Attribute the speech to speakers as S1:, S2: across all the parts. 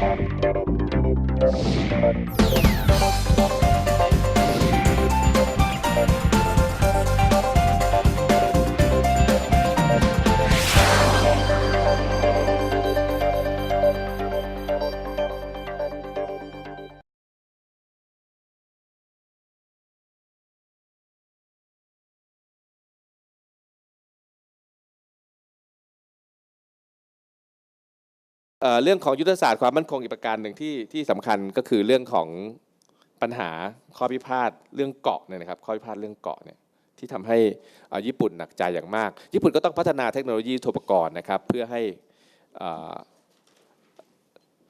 S1: เอ่ เรื่องของยุทธศาสตร์ความมั่นคงอีกประการหนึ่งที่ที่สำคัญก็คือเรื่องของปัญหาข้อพิพาทเรื่องเกาะเนี่ยนะครับข้อพิพาทเรื่องเกาะเนี่ยที่ทำให้อ่อญี่ปุ่นหนักใจอย่างมาก ญี่ปุ่นก็ต้องพัฒนาเทคโนโลยีโทรปกรณ์นะครับเพื่อให้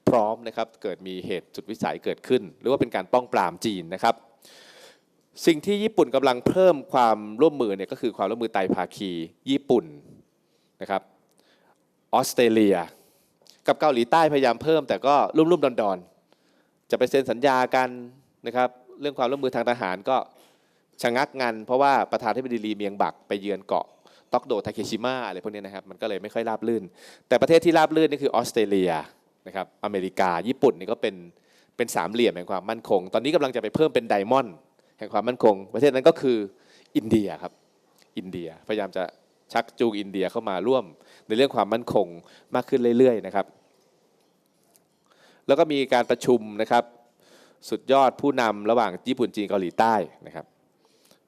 S1: พร้อมนะครับเกิดมีเหตุสุดวิสัยเกิดขึ้น หรือว่าเป็นการป้องปรามจีนนะครับ สิ่งที่ญี่ปุ่นกำลังเพิ่มความร่วมมือเนี่ยก็คือความร่วมมือไตรภาคีญี่ปุ่นนะครับออสเตรเลีย กับเกาหลีใต้พยายามเพิ่ม แต่ก็รุ่มๆดอนๆ จะไปเซ็นสัญญากันนะครับเรื่องความร่วมมือทางทหารก็ชะงักงัน เพราะว่าประธานธิบดีลีเมียงบักไปเยือนเกาะต็อกโดทาเคชิมะอะไรพวกนี้นะครับมันก็เลยไม่ค่อยราบรื่น แต่ประเทศที่ราบรื่นนี่คือออสเตรเลียนะครับอเมริกาญี่ปุ่นนี่ก็เป็นเป็นสามเหลี่ยมแห่งความมั่นคง ตอนนี้กำลังจะไปเพิ่มเป็นไดมอนด์แห่งความมั่นคง ประเทศนั้นก็คืออินเดียครับอินเดียพยายามจะชักจูงอินเดียเข้ามาร่วมในเรื่องความมั่นคงมากขึ้นเรื่อยๆนะครับ แล้วก็มีการประชุมนะครับ สุดยอดผู้นำระหว่างญี่ปุ่นจีนเกาหลีใต้นะครับ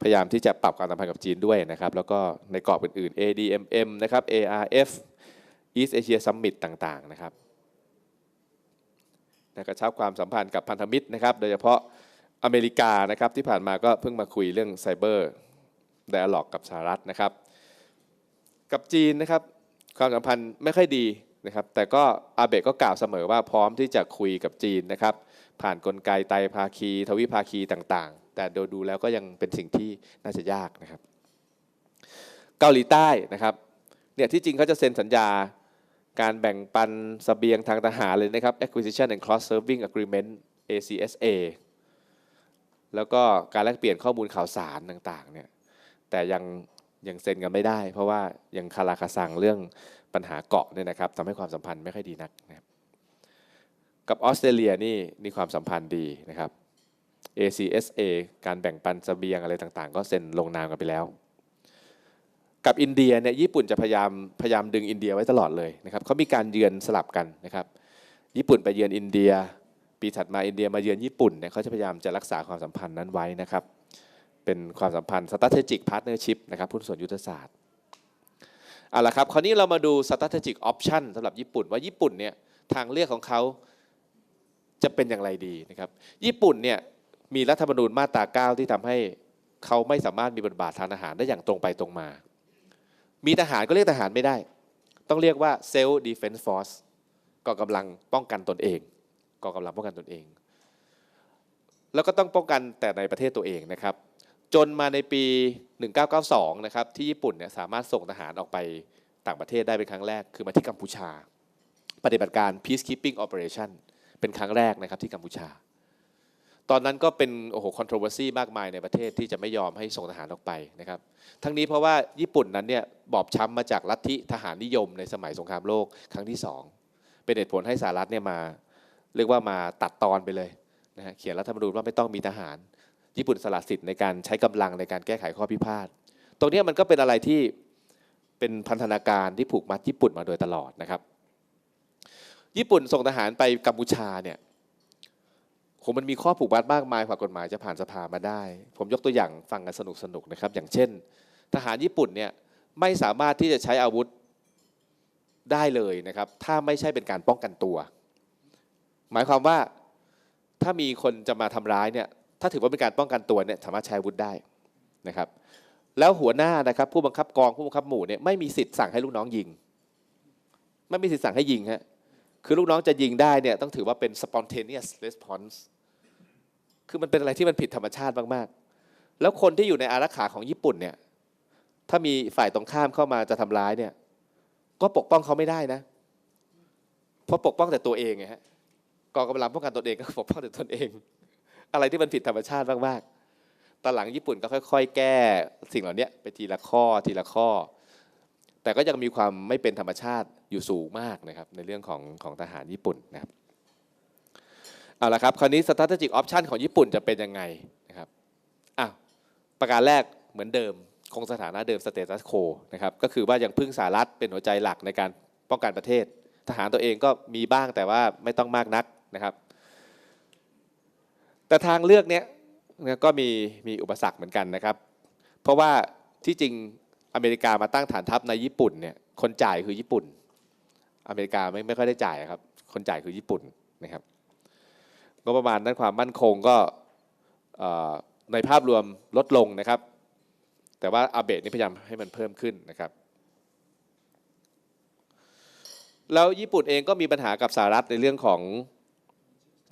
S1: พยายามที่จะปรับความสัมพันธ์กับจีนด้วยนะครับ แล้วก็ในกรอบอื่นๆ ADMM นะครับ ARF East Asia Summit ต่างๆนะครับกระชับความสัมพันธ์กับพันธมิตรนะครับ โดยเฉพาะอเมริกานะครับที่ผ่านมาก็เพิ่งมาคุยเรื่องไซเบอร์ไดอะล็อกกับสหรัฐนะครับ กับจีนนะครับ ความสัมพันธ์ไม่ค่อยดี นะครับแต่ก็อาเบะก็กล่าวเสมอว่าพร้อมที่จะคุยกับจีนนะครับ ผ่านกลไกไตภาคี ทวิภาคีต่างๆ แต่โดูดูแล้วก็ยังเป็นสิ่งที่น่าจะยากนะครับ เกาหลีใต้นะครับเนี่ยที่จริงเขาจะเซ็นสัญญาการแบ่งปันเสบียงทางทหารเลยนะครับ Acquisition and Cross Serving Agreement ACSA แล้วก็การแลกเปลี่ยนข้อมูลข่าวสารต่างๆเนี่ยแต่ยัง ยังเซ็นกันไม่ได้ เพราะว่ายังคาราคาซังเรื่องปัญหาเกาะเนี่ยนะครับทำให้ความสัมพันธ์ไม่ค่อยดีนักนะครับกับออสเตรเลียนี่มีความสัมพันธ์ดีนะครับ ACSA การแบ่งปันสเสบียงอะไรต่างๆ ก็เซ็นลงนามกันไปแล้ว กับอินเดียเนี่ยญี่ปุ่นจะพยายามพยายามดึงอินเดียไว้ตลอดเลยนะครับเขามีการเยือนสลับกันนะครับ ญี่ปุ่นไปเยือนอินเดีย ปีถัดมาอินเดียมาเยือนญี่ปุ่นเนี่ยเขาจะพยายามจะรักษาความสัมพันธ์นั้นไว้นะครับ เป็นความสัมพันธ์ strategic partnership นะครับพุ้นส่วนยุทธศาสตร์เอาละครับคราวนี้เรามาดู strategic option สำหรับญี่ปุ่นว่าญี่ปุ่นเนี่ยทางเลือกของเขาจะเป็นอย่างไรดีนะครับ ญี่ปุ่นเนี่ยมีรัฐธรรมนูญมาตรา 9 ที่ทำให้เขาไม่สามารถมีบทบาททางทหารได้อย่างตรงไปตรงมา มีทหารก็เรียกทหารไม่ได้ ต้องเรียกว่า self defense force กองกำลังป้องกันตนเองกองกำลังป้องกันตนเอง แล้วก็ต้องป้องกันแต่ในประเทศตัวเองนะครับ จนมาในปี 1992 นะครับที่ญี่ปุ่นเนี่ยสามารถส่งทหารออกไปต่างประเทศได้เป็นครั้งแรก คือมาที่กัมพูชา ปฏิบัติการ peacekeeping operation เป็นครั้งแรกนะครับที่กัมพูชา ตอนนั้นก็เป็นโอ้โห controversy มากมายในประเทศที่จะไม่ยอมให้ส่งทหารออกไปนะครับ ทั้งนี้เพราะว่าญี่ปุ่นนั้นเนี่ยบอบช้ำมาจากลัทธิทหารนิยมในสมัยสงครามโลกครั้งที่สองเป็นเหตุผลให้สหรัฐเนี่ยมาเรียกว่ามาตัดตอนไปเลยนะฮะเขียนรัฐธรรมนูญว่าไม่ต้องมีทหาร ญี่ปุ่นสละสิทธิ์ในการใช้กำลังในการแก้ไขข้อพิพาทตรงนี้มันก็เป็นอะไรที่เป็นพันธนาการที่ผูกมัดญี่ปุ่นมาโดยตลอดนะครับ ญี่ปุ่นส่งทหารไปกัมพูชาเนี่ยโหมันมีข้อผูกมัดมากมายกว่ากฎหมายจะผ่านสภามาได้ ผมยกตัวอย่างฟังกันสนุกสนุกๆนะครับ อย่างเช่น ทหารญี่ปุ่นเนี่ยไม่สามารถที่จะใช้อาวุธได้เลยนะครับ ถ้าไม่ใช่เป็นการป้องกันตัว หมายความว่าถ้ามีคนจะมาทำร้ายเนี่ย ถ้าถือว่าเป็นการป้องกันตัวเนี่ยสามารถใช้อาวุธได้นะครับ แล้วหัวหน้านะครับ ผู้บังคับกองผู้บังคับหมู่เนี่ยไม่มีสิทธิ์สั่งให้ลูกน้องยิง ไม่มีสิทธิ์สั่งให้ยิงฮะคือลูกน้องจะยิงได้เนี่ยต้องถือว่าเป็น spontaneous response คือมันเป็นอะไรที่มันผิดธรรมชาติมากๆ แล้วคนที่อยู่ในอารักขาของญี่ปุ่นเนี่ย ถ้ามีฝ่ายตรงข้ามเข้ามาจะทำร้ายเนี่ย ก็ปกป้องเขาไม่ได้นะ เพราะปกป้องแต่ตัวเองไงฮะกองกำลังป้องกันตนเองก็ปกป้องแต่ตนเอง อะไรที่มันผิดธรรมชาติมากๆตอนหลังญี่ปุ่นก็ค่อย ๆ แก้สิ่งเหล่านี้ไปทีละข้อทีละข้อ แต่ก็ยังมีความไม่เป็นธรรมชาติอยู่สูงมากนะครับในเรื่องของของทหารญี่ปุ่นนะครับเอาละครับคราวนี้ strategic option ของญี่ปุ่นจะเป็นยังไงนะครับอะประการแรกเหมือนเดิมคงสถานะเดิม status quo นะครับก็คือว่ายังพึ่งสหรัฐเป็นหัวใจหลักในการป้องกันประเทศ ทหารตัวเองก็มีบ้างแต่ว่าไม่ต้องมากนักนะครับ แต่ทางเลือกเนี้ยก็มีมีอุปสรรคเหมือนกันนะครับ เพราะว่าที่จริงอเมริกามาตั้งฐานทัพในญี่ปุ่นเนี่ยคนจ่ายคือญี่ปุ่น อเมริกาไม่ไม่ค่อยได้จ่ายครับ คนจ่ายคือญี่ปุ่นนะครับงบประมาณด้านความมั่นคงก็ในภาพรวมลดลงนะครับ แต่ว่าอาเบะนี่พยายามให้มันเพิ่มขึ้นนะครับแล้วญี่ปุ่นเองก็มีปัญหากับสหรัฐในเรื่องของ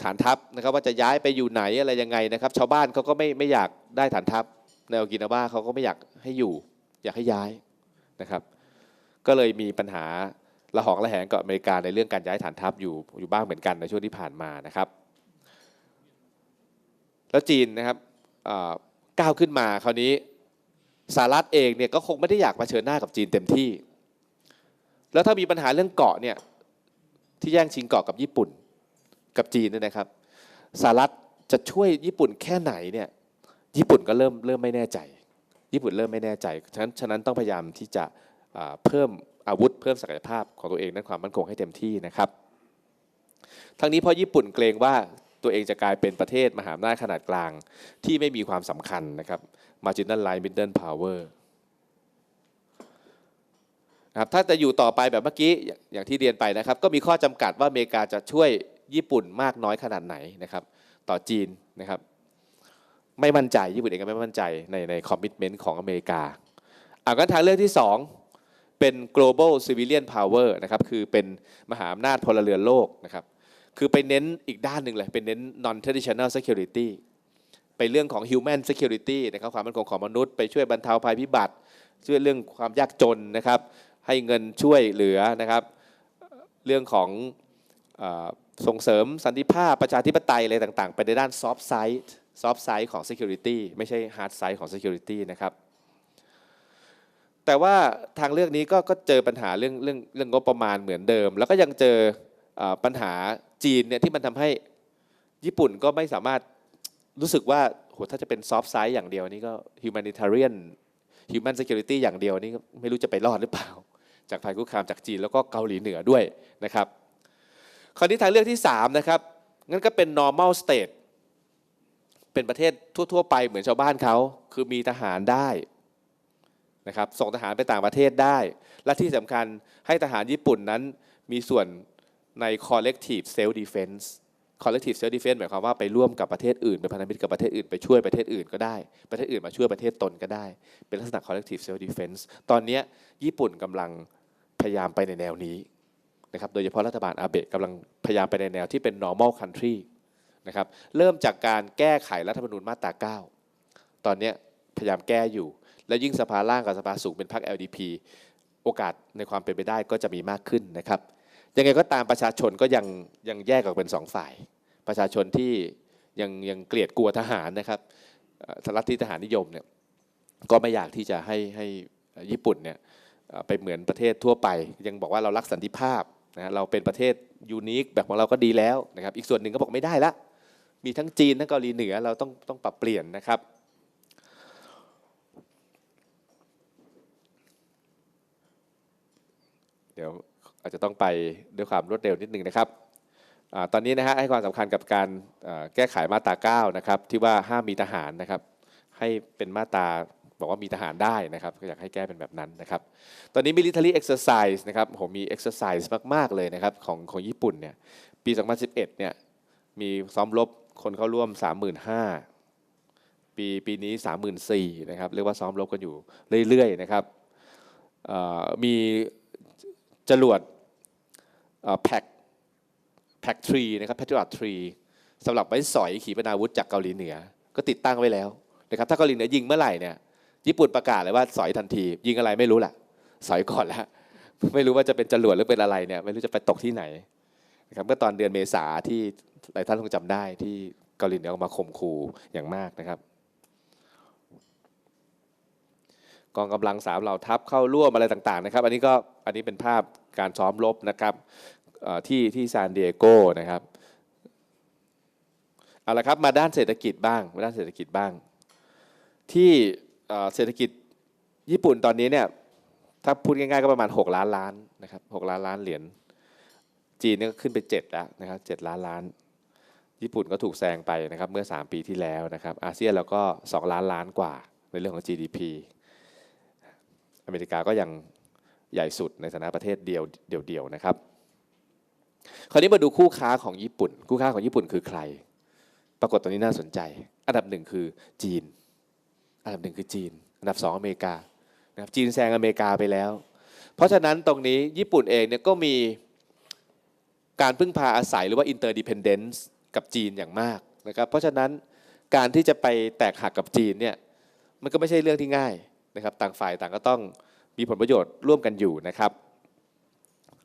S1: ฐานทัพนะครับว่าจะย้ายไปอยู่ไหนอะไรยังไงนะครับ ชาวบ้านเขาก็ไม่ไม่อยากได้ฐานทัพในโอกินาวาเขาก็ไม่อยากให้อยู่ อยากให้ย้ายนะครับ ก็เลยมีปัญหาระหองระแหงกับอเมริกาในเรื่องการย้ายฐานทัพอยู่อยู่บ้างเหมือนกันในช่วงที่ผ่านมานะครับ แล้วจีนนะครับก้าวขึ้นมาคราวนี้สหรัฐเองเนี่ยก็คงไม่ได้อยากมาเผชิญหน้ากับจีนเต็มที่ แล้วถ้ามีปัญหาเรื่องเกาะเนี่ยที่แย่งชิงเกาะกับญี่ปุ่น กับจีนเนี่ยนะครับสหรัฐจะช่วยญี่ปุ่นแค่ไหนเนี่ยญี่ปุ่นก็เริ่มเริ่มไม่แน่ใจ ญี่ปุ่นเริ่มไม่แน่ใจฉะนั้นฉะนั้นต้องพยายามที่จะเพิ่มอาวุธเพิ่มศักยภาพของตัวเองด้านความมั่นคงให้เต็มที่นะครับทั้งนี้เพราะญี่ปุ่นเกรงว่าตัวเองจะกลายเป็นประเทศมหาอำนาจขนาดกลางที่ไม่มีความสำคัญนะครับ marginal line middle power นะครับถ้าจะอยู่ต่อไปแบบเมื่อกี้อย่างที่เรียนไปนะครับ ก็มีข้อจำกัดว่าอเมริกาจะช่วย ญี่ปุ่นมากน้อยขนาดไหนนะครับ ต่อจีนนะครับ ไม่มั่นใจญี่ปุ่นเองก็ไม่มั่นใจในในคอมมิชเมนต์ของอเมริกาอ่างั้นทางเลือกที่สองเป็น global civilian power นะครับคือเป็นมหาอำนาจพลเรือนโลกนะครับคือไปเน้นอีกด้านหนึ่งเลยเป็นเน้น non traditional security ไปเรื่องของ human security นะครับความมั่นคงของมนุษย์ไปช่วยบรรเทาภัยพิบัติ ช่วยเรื่องความยากจนนะครับ ให้เงินช่วยเหลือนะครับ เรื่องของอ ส่งเสริมสันติภาพประชาธิปไตยอะไรต่างๆ ไปในด้าน soft side soft side ของ security ไม่ใช่ hard side ของ security นะครับ แต่ว่าทางเลือกนี้ก็ก็เจอปัญหาเรื่องเรื่องเรื่องงบประมาณเหมือนเดิม แล้วก็ยังเจอปัญหาจีนเนี่ยที่มันทำให้ญี่ปุ่นก็ไม่สามารถรู้สึกว่าโหถ้าจะเป็น soft side อย่างเดียวนี่ก็ humanitarian human security อย่างเดียวนี่ก็ไม่รู้จะไปรอดหรือเปล่า จากภัยคุกคามจากจีนแล้วก็เกาหลีเหนือด้วยนะครับ คราวนี้ทางเลือกที่3นะครับงั้นก็เป็น normal state เป็นประเทศทั่ว ๆ ไปเหมือนชาวบ้านเขาคือมีทหารได้นะครับส่งทหารไปต่างประเทศได้ และที่สำคัญให้ทหารญี่ปุ่นนั้นมีส่วนใน collective self defense collective self defense หมายความว่าไปร่วมกับประเทศอื่นเป็นพันธมิตรกับประเทศอื่นไปช่วยประเทศอื่นก็ได้ ประเทศอื่นมาช่วยประเทศตนก็ได้ เป็นลักษณะ collective self defense ตอนนี้ญี่ปุ่นกำลังพยายามไปในแนวนี้ นะครับโดยเฉพาะรัฐบาลอาเบะกำลังพยายามไปในแนวที่เป็น normal country นะครับเริ่มจากการแก้ไขรัฐธรรมนูญมาตรา 9 ตอนนี้พยายามแก้อยู่ และยิ่งสภาล่างกับสภาสูงเป็นพรรค LDP โอกาสในความเป็นไปได้ก็จะมีมากขึ้นนะครับยังไงก็ตามประชาชนก็ยังยังแยกออกเป็นสองฝ่าย ประชาชนที่ยังยังเกลียดกลัวทหารนะครับเอ่อลัทธิทหารนิยมเนี่ยก็ไม่อยากที่จะให้ให้ญี่ปุ่นเนี่ยไปเหมือนประเทศทั่วไป ยังบอกว่าเรารักสันติภาพ นะเราเป็นประเทศยูนิคแบบของเราก็ดีแล้วนะครับ อีกส่วนหนึ่งก็บอกไม่ได้ละ มีทั้งจีนทั้งเกาหลีเหนือเราต้องต้องปรับเปลี่ยนนะครับเดี๋ยวอาจจะต้องไปด้วยความรวดเร็วนิดนึงนะครับอตอนนี้นะฮะให้ความสำคัญกับการแก้ไขมาตรา9นะครับที่ว่าห้ามมีทหารนะครับให้เป็นมาตรา บอกว่ามีทหารได้นะครับ ก็อยากให้แก้เป็นแบบนั้นนะครับ ตอนนี้ military exercise นะครับผมมี exercise มาก ๆ เลยนะครับ ของของญี่ปุ่นเนี่ย ปี 2011 เนี่ย มีซ้อมรบคนเข้าร่วม 35,000 ปีปีนี้ 34,000นะครับ เรียกว่าซ้อมรบกันอยู่เรื่อยๆนะครับ มีจรวดแพ็กแพ็กทรีนะครับแพทริอตทรีสำหรับไว้สอยขีปนาวุธจากเกาหลีเหนือ ก็ติดตั้งไว้แล้วนะครับถ้าเกาหลีเหนือยิงเมื่อไหร่เนี่ย ญี่ปุ่นประกาศเลยว่าสอยทันที ยิงอะไรไม่รู้แหละสอยก่อนแล้วไม่รู้ว่าจะเป็นจรวดหรือเป็นอะไรเนี่ยไม่รู้จะไปตกที่ไหนนะครับเมื่อตอนเดือนเมษาที่หลายท่านคงจำได้ที่เกาหลีเหนือออกมาข่มขู่อย่างมากนะครับ กองกำลังสามเหล่าทัพเข้าร่วมอะไรต่างๆนะครับ อันนี้ก็อันนี้เป็นภาพการซ้อมรบนะครับที่ที่ซานดิเอโกนะครับเอาละครับมาด้านเศรษฐกิจบ้างมาด้านเศรษฐกิจบ้าง ที่ เศรษฐกิจญี่ปุ่นตอนนี้เนี่ยถ้าพูดง่ายๆก็ประมาณ 6 ล้านล้านนะครับ6ล้านล้านเหรียญจีนเนี่ยก็ขึ้นไป 7 แล้วนะครับ7ล้านล้าน ญี่ปุ่นก็ถูกแซงไปนะครับเมื่อ 3 ปีที่แล้วนะครับอาเซียนเราก็ 2 ล้านล้านกว่าในเรื่องของ GDP อเมริกาก็ยังใหญ่สุดในฐานะประเทศเดียวเดียวๆนะครับ คราวนี้มาดูคู่ค้าของญี่ปุ่น คู่ค้าของญี่ปุ่นคือใคร ปรากฏตรงนี้น่าสนใจ อันดับหนึ่งคือจีน อันดับหนึ่งคือจีน อันดับสองอเมริกานะครับจีนแซงอเมริกาไปแล้ว เพราะฉะนั้นตรงนี้ญี่ปุ่นเองเนี่ยก็มีการพึ่งพาอาศัยหรือว่า interdependence กับจีนอย่างมากนะครับเพราะฉะนั้นการที่จะไปแตกหักกับจีนเนี่ยมันก็ไม่ใช่เรื่องที่ง่ายนะครับต่างฝ่ายต่างก็ต้องมีผลประโยชน์ร่วมกันอยู่นะครับ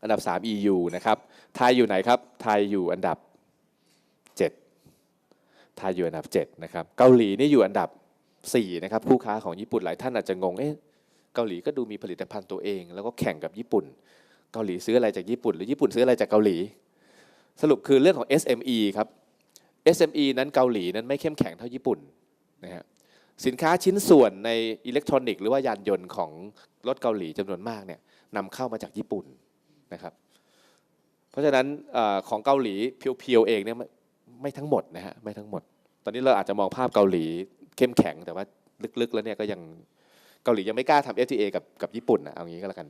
S1: อันดับ 3 EU นะครับไทยอยู่ไหนครับไทยอยู่อันดับ 7ไทยอยู่อันดับ7นะครับเกาหลีนี่อยู่อันดับ 4นะครับคู่ค้าของญี่ปุ่นหลายท่านอาจจะงงเอ๊ะเกาหลีก็ดูมีผลิตภัณฑ์ตัวเอง แล้วก็แข่งกับญี่ปุ่น เกาหลีซื้ออะไรจากญี่ปุ่น หรือญี่ปุ่นซื้ออะไรจากเกาหลี สรุปคือเรื่องของ SME ครับ SME นั้นเกาหลีนั้นไม่เข้มแข็งเท่าญี่ปุ่นนะฮะสินค้าชิ้นส่วนในอิเล็กทรอนิกส์หรือว่ายานยนต์ของรถเกาหลีจำนวนมากเนี่ยนำเข้ามาจากญี่ปุ่นนะครับเพราะฉะนั้นอของเกาหลีเพียวๆเองเนี่ยไมไม่ทั้งหมดนะฮะไม่ทั้งหมด ตอนนี้เราอาจจะมองภาพเกาหลี เข้มแข็งแต่ว่าลึกๆ แล้วเนี่ยก็ยังเกาหลียังไม่กล้าทำ FTA กับกับญี่ปุ่นนะเอางี้ก็แล้วกัน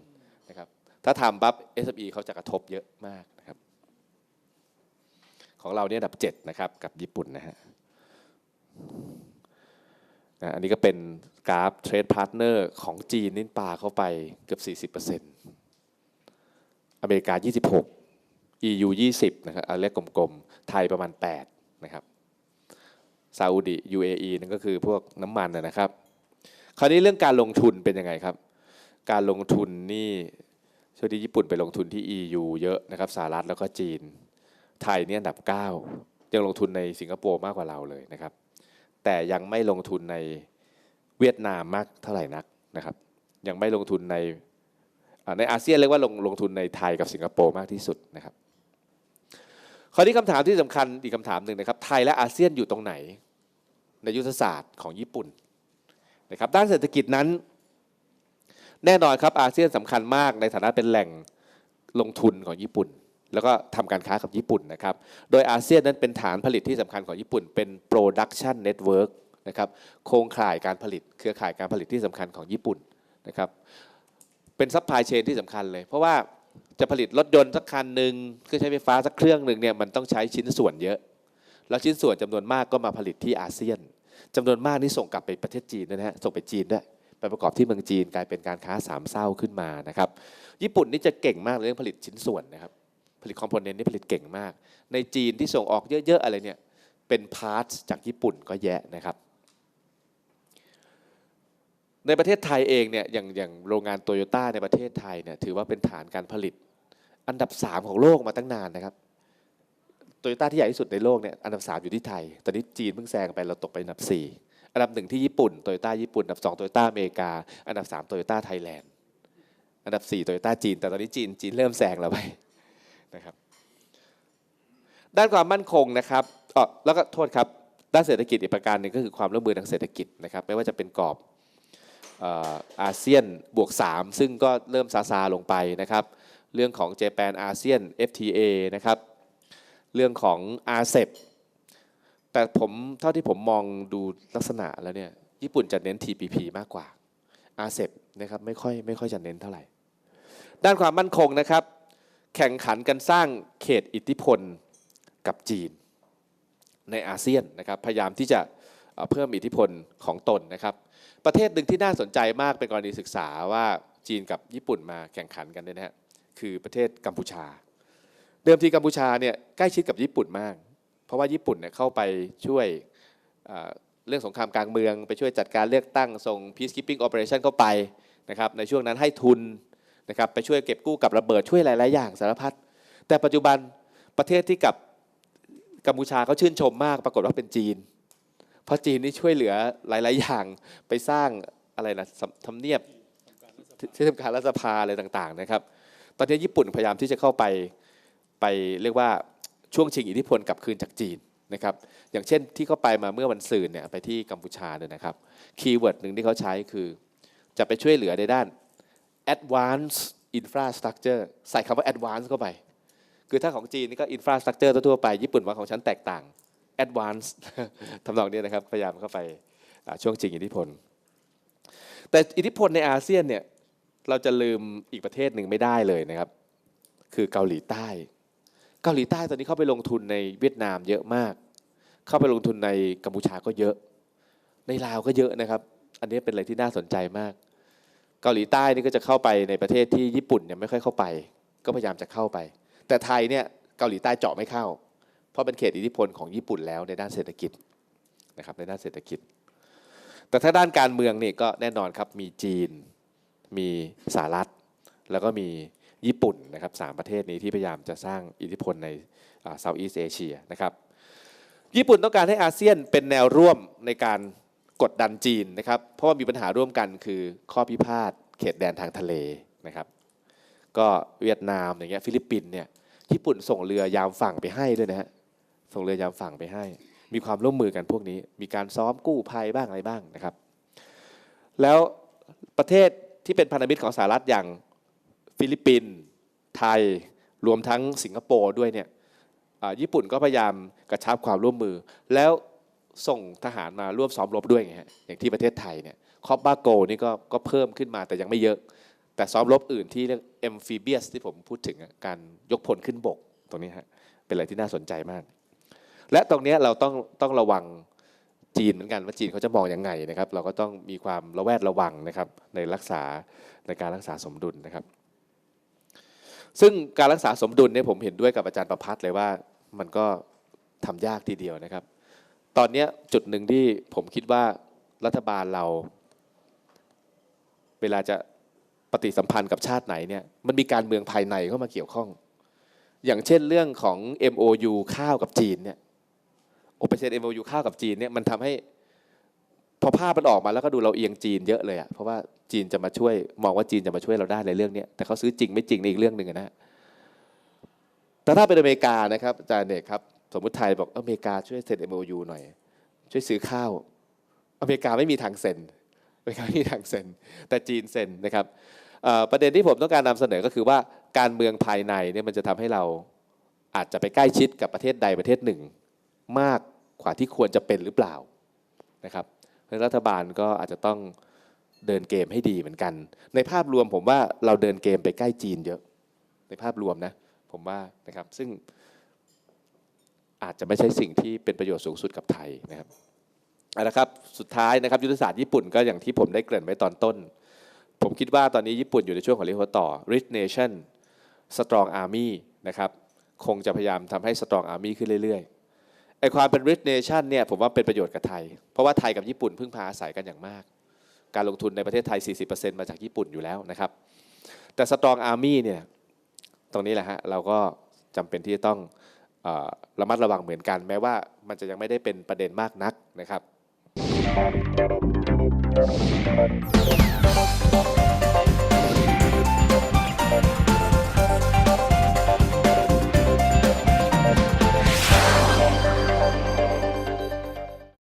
S1: นะครับถ้าทำปั๊บ SME เขาจะกระทบเยอะมากนะครับ ของเราเนี่ยอันดับ 7 นะครับ กับญี่ปุ่นนะฮะอันนี้ก็เป็นกราฟเทรดพาร์ทเนอร์ของจีนนิ่ปาเข้าไปเกือบ 40%อเมริกา 26 EU 20 นะครับเอาเลขกลมๆ ไทยประมาณ 8 นะครับ ซาอุดิ UAE นั่นก็คือพวกน้ำมันนะครับ คราวนี้เรื่องการลงทุนเป็นยังไงครับ การลงทุนนี่ช่วงที่ญี่ปุ่นไปลงทุนที่ EU เยอะนะครับสหรัฐแล้วก็จีน ไทยเนี่ยอันดับ 9 ยังลงทุนในสิงคโปร์มากกว่าเราเลยนะครับ แต่ยังไม่ลงทุนในเวียดนามมากเท่าไหร่นักนะครับ ยังไม่ลงทุนในในอาเซียนเรียกว่าลงลงทุนในไทยกับสิงคโปร์มากที่สุดนะครับ คราวนี้คำถามที่สำคัญอีกคำถามหนึ่งนะครับ ไทยและอาเซียนอยู่ตรงไหน ในยุทธศาสตร์ของญี่ปุ่นนะครับ ด้านเศรษฐกิจนั้น แน่นอนครับอาเซียนสำคัญมากในฐานะเป็นแหล่งลงทุนของญี่ปุ่น แล้วก็ทำการค้ากับญี่ปุ่นนะครับ โดยอาเซียนนั้นเป็นฐานผลิตที่สำคัญของญี่ปุ่น เป็น production network นะครับโครงข่ายการผลิต เครือข่ายการผลิตที่สำคัญของญี่ปุ่นนะครับเป็นซัพพลายเชนที่สำคัญเลย เพราะว่า จะผลิตรถยนต์สักคันหนึ่งเครื่องใช้ไฟฟ้าสักเครื่องหนึ่งเนี่ยมันต้องใช้ชิ้นส่วนเยอะ แล้วชิ้นส่วนจำนวนมากก็มาผลิตที่อาเซียนจำนวนมากนี่ส่งกลับไปประเทศจีนนะฮะส่งไปจีนด้วยไปประกอบที่เมืองจีนกลายเป็นการค้าสามเศร้าขึ้นมานะครับ ญี่ปุ่นนี่จะเก่งมากเรื่องผลิตชิ้นส่วนนะครับ ผลิตคอมโพเนนต์นี่ผลิตเก่งมาก ในจีนที่ส่งออกเยอะๆอะไรเนี่ยเป็นพาร์ทจากญี่ปุ่นก็แยะนะครับ ในประเทศไทยเองเนี่ยอย่างอย่างโรงงานโตโยต้าในประเทศไทยเนี่ยถือว่าเป็นฐานการผลิต อันดับ 3 ของโลกมาตั้งนานนะครับโตโยต้าที่ใหญ่ที่สุดในโลกเนี่ยอันดับ 3 อยู่ที่ไทย ตอนนี้จีนเพิ่งแซงไปเราตกไปอันดับ 4 อันดับหนึ่งที่ญี่ปุ่นโตโยต้าญี่ปุ่นอันดับ2โตโยต้าอเมริกา อันดับ3โตโยต้าไทยแลนด์อันดับ4โตโยต้าจีน แต่ตอนนี้จีนจีนเริ่มแซงเราไปนะครับด้านความมั่นคงนะครับอ๋อแล้วก็โทษครับด้านเศรษฐกิจอีกประการหนึ่งก็คือความร่วมมือทางเศรษฐกิจนะครับไม่ว่าจะเป็นกรอบ อาเซียนบวก 3 ซึ่งก็เริ่มซาซาลงไปนะครับ เรื่องของเจแปนอาเซียน FTA นะครับ เรื่องของอาเซบแต่ผมเท่าที่ผมมองดูลักษณะแล้วเนี่ยญี่ปุ่นจะเน้น TPP มากกว่าอาเซบนะครับไม่ค่อยไม่ค่อยจะเน้นเท่าไหร่ ด้านความมั่นคงนะครับ แข่งขันกันสร้างเขตอิทธิพลกับจีน ในอาเซียนนะครับพยายามที่จะเพิ่มอิทธิพลของตนนะครับ ประเทศหนึ่งที่น่าสนใจมากเป็นกรณีศึกษาว่าจีนกับญี่ปุ่นมาแข่งขันกันเนี่ยนะฮะคือประเทศกัมพูชา เดิมทีกัมพูชาเนี่ยใกล้ชิดกับญี่ปุ่นมาก เพราะว่าญี่ปุ่นเนี่ยเข้าไปช่วยเรื่องสงครามกลางเมืองไปช่วยจัดการเลือกตั้งส่ง peacekeeping operation เข้าไปนะครับในช่วงนั้นให้ทุนนะครับไปช่วยเก็บกู้กับระเบิดช่วยหลาย ๆ อย่างสารพัดแต่ปัจจุบันประเทศที่กับกัมพูชาเขาชื่นชมมากปรากฏว่าเป็นจีน เพราะจีนนี่ช่วยเหลือหลาย ๆ อย่างไปสร้างอะไรนะทำเนียบที่ทำการรัฐสภาอะไรต่าง ๆ นะครับ ตอนนี้ญี่ปุ่นพยายามที่จะเข้าไปไปเรียกว่าช่วงชิงอิทธิพลกลับคืนจากจีนนะครับอย่างเช่นที่เขาไปมาเมื่อวันศุกร์เนี่ยไปที่กัมพูชาเนี่ยนะครับคีย์เวิร์ดหนึ่งที่เขาใช้คือ จะไปช่วยเหลือในด้าน advanced infrastructure ใส่คำว่า advanced เข้าไป คือถ้าของจีนนี่ก็ infrastructure ทั่วๆไป ญี่ปุ่นว่าของฉันแตกต่าง advanced ทำนองนี้นะครับพยายามเข้าไปช่วงจริงอิทธิพล แต่อิทธิพลในอาเซียนเนี่ยเราจะลืมอีกประเทศหนึ่งไม่ได้เลยนะครับ คือเกาหลีใต้ เกาหลีใต้ตอนนี้เข้าไปลงทุนในเวียดนามเยอะมาก เข้าไปลงทุนในกัมพูชาก็เยอะ ในลาวก็เยอะนะครับ อันนี้เป็นอะไรที่น่าสนใจมาก เกาหลีใต้นี่ก็จะเข้าไปในประเทศที่ญี่ปุ่นเนี่ยไม่ค่อยเข้าไป ก็พยายามจะเข้าไป แต่ไทยเนี่ยเกาหลีใต้เจาะไม่เข้า เพราะเป็นเขตอิทธิพลของญี่ปุ่นแล้วในด้านเศรษฐกิจนะครับในด้านเศรษฐกิจ แต่ถ้าด้านการเมืองนี่ก็แน่นอนครับมีจีน มีสหรัฐ แล้วก็มีญี่ปุ่นนะครับสามประเทศนี้ที่พยายามจะสร้างอิทธิพลในเซาท์อีสเอเชียนะครับญี่ปุ่นต้องการให้อาเซียนเป็นแนวร่วมในการกดดันจีนนะครับ เพราะว่ามีปัญหาร่วมกันคือข้อพิพาทเขตแดนทางทะเลนะครับ ก็เวียดนามอย่างเงี้ยฟิลิปปินส์เนี่ยญี่ปุ่นส่งเรือยามฝั่งไปให้ด้วยนะฮะ ส่งเรือยามฝั่งไปให้ มีความร่วมมือกันพวกนี้ มีการซ้อมกู้ภัยบ้างอะไรบ้างนะครับ แล้วประเทศที่เป็นพันธมิตรของสหรัฐอย่างฟิลิปปินส์ไทย รวมทั้งสิงคโปร์ด้วยเนี่ยญี่ปุ่นก็พยายามกระชับความร่วมมือ แล้วส่งทหารมาร่วมซ้อมรบด้วยไงฮะอย่างที่ประเทศไทยเนี่ยคอปบาโกนี่ก็ก็เพิ่มขึ้นมาแต่ยังไม่เยอะ แต่ซ้อมรบอื่นที่เรียก amphibious ที่ผมพูดถึงการยกพลขึ้นบกตรงนี้ฮะเป็นอะไรที่น่าสนใจมาก และตรงนี้เราต้องต้องระวังจีนเหมือนกันว่าจีนเขาจะมองยังไงนะครับ เราก็ต้องมีความระแวดระวังนะครับในรักษาในการรักษาสมดุลนะครับ ซึ่งการรักษาสมดุลเนี่ยผมเห็นด้วยกับอาจารย์ประพัฒน์เลยว่ามันก็ทำยากทีเดียวนะครับ ตอนนี้จุดหนึ่งที่ผมคิดว่ารัฐบาลเรา เวลาจะปฏิสัมพันธ์กับชาติไหนเนี่ยมันมีการเมืองภายในเข้ามาเกี่ยวข้อง อย่างเช่นเรื่องของ MOU ข้าวกับจีนเนี่ย โอเปอเรชั่น MOU ข้าวกับจีนเนี่ยมันทำให้พอภาพมันออกมาแล้วก็ดูเราเอียงจีนเยอะเลยอะเพราะว่าจีนจะมาช่วยมองว่าจีนจะมาช่วยเราได้ในเรื่องเนี้ยแต่เขาซื้อจริงไม่จริงในอีกเรื่องหนึ่งอะนะแต่ถ้าเป็นอเมริกานะครับอาจารย์เอกครับสมมติไทยบอกอเมริกาช่วยเซ็น MOU หน่อย ช่วยซื้อข้าว อเมริกาไม่มีทางเซ็นอเมริกาไม่มีทางเซ็นแต่จีนเซ็นนะครับประเด็นที่ผมต้องการนำเสนอก็คือว่าการเมืองภายในเนี่ยมันจะทำให้เราอาจจะไปใกล้ชิดกับประเทศใดประเทศหนึ่ง มาก กว่าที่ควรจะเป็นหรือเปล่านะครับรัฐบาลก็อาจจะต้องเดินเกมให้ดีเหมือนกัน ในภาพรวมผมว่าเราเดินเกมไปใกล้จีนเยอะ ในภาพรวมนะผมว่านะครับซึ่งอาจจะไม่ใช่สิ่งที่เป็นประโยชน์สูงสุดกับไทยนะครับเอาละครับสุดท้ายนะครับยุทธศาสตร์ญี่ปุ่นก็อย่างที่ผมได้เกริ่นไว้ตอนต้น ผมคิดว่าตอนนี้ญี่ปุ่นอยู่ในช่วงของเรียกว่าต่อ rich nation strong army นะครับคงจะพยายามทำให้ strong army ขึ้นเรื่อยๆ ไอความเป็น rich nation เนี่ยผมว่าเป็นประโยชน์กับไทย เพราะว่าไทยกับญี่ปุ่นพึ่งพาอาศัยกันอย่างมาก การลงทุนในประเทศไทย 40%มาจากญี่ปุ่นอยู่แล้วนะครับ แต่ strong army เนี่ยตรงนี้แหละฮะเราก็จำเป็นที่จะต้องอระมัดระวังเหมือนกัน แม้ว่ามันจะยังไม่ได้เป็นประเด็นมากนักนะครับ